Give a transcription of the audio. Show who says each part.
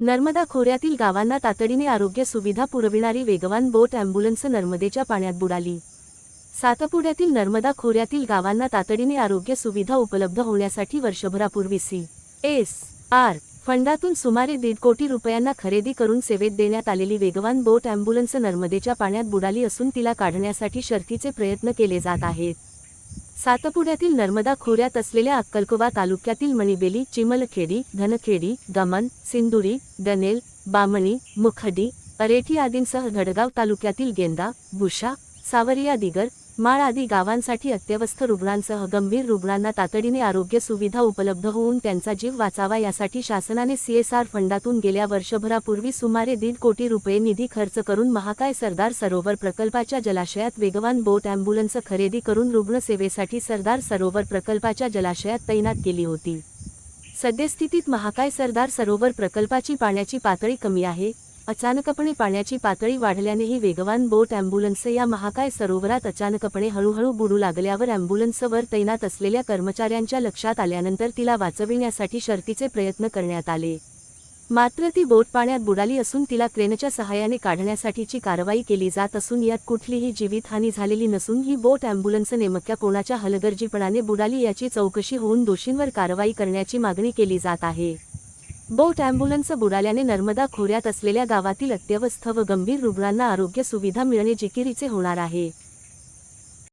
Speaker 1: नर्मदा खोऱ्यातील गावांना तातडीने आरोग्य सुविधा पुरविणारी वेगवान बोट अँब्युलन्स नर्मदेच्या पाण्यात बुडाली. सातपुड्यातील नर्मदा खोऱ्यातील गावांना तातडीने आरोग्य सुविधा उपलब्ध होण्यासाठी वर्षभरापूर्वी सी एस आर फंडातून सुमारे दीड कोटी रुपयांना खरेदी करून सेवेत देण्यात आलेली वेगवान बोट अँब्युलन्स नर्मदेच्या पाण्यात बुडाली असून तिला काढण्यासाठी शर्थीचे प्रयत्न केले जात आहेत. सातपुड्यातील नर्मदा खोऱ्यात असलेल्या अक्कलकोवा तालुक्यातील मणिबेली चिमलखेडी धनखेडी गमन सिंदुरी डनेल बामणी मुखडी अरेठी आदींसह घडगाव तालुक्यातील गेंदा बुशा सावरिया दिगर माळ आदी गावांसाठी अत्यवस्थ रुग्णांसह गंभीर रुग्णांना तातडीने आरोग्य सुविधा उपलब्ध होऊन त्यांचा जीव वाचावा यासाठी शासनाने सीएसआर फंडातून गेल्या वर्षभरापूर्वी सुमारे दीड कोटी रुपये निधी खर्च करून महाकाय सरदार सरोवर प्रकल्पाच्या जलाशयात वेगवान बोट अँब्युलन्स खरेदी करून रुग्णसेवेसाठी सरदार सरोवर प्रकल्पाच्या जलाशयात तैनात केली होती. सद्यस्थितीत महाकाय सरदार सरोवर प्रकल्पाची पाण्याची पातळी कमी आहे. अचानकपणे पाण्याची पातळी वाढल्याने ही वेगवान बोट अँब्युलन्स या महाकाय सरोवरात अचानकपणे हळूहळू बुडू लागल्यावर अँब्युलन्सवर तैनात असलेल्या कर्मचाऱ्यांच्या लक्षात आल्यानंतर तिला वाचविण्यासाठी शर्तीचे प्रयत्न करण्यात आले. मात्र ती बोट पाण्यात बुडाली असून तिला क्रेनच्या सहाय्याने काढण्यासाठीची कारवाई केली जात असून यात कुठलीही जीवितहानी झालेली नसून ही बोट अँब्युलन्स नेमक्या कोणाच्या हलगर्जीपणाने बुडाली याची चौकशी होऊन दोषींवर कारवाई करण्याची मागणी केली जात आहे. बोट अँब्युलन्स बुडाल्याने नर्मदा खोऱ्यात असलेल्या गावातील अत्यवस्थ व गंभीर रुग्णांना आरोग्य सुविधा मिळणे जिकिरीचे होणार आहे.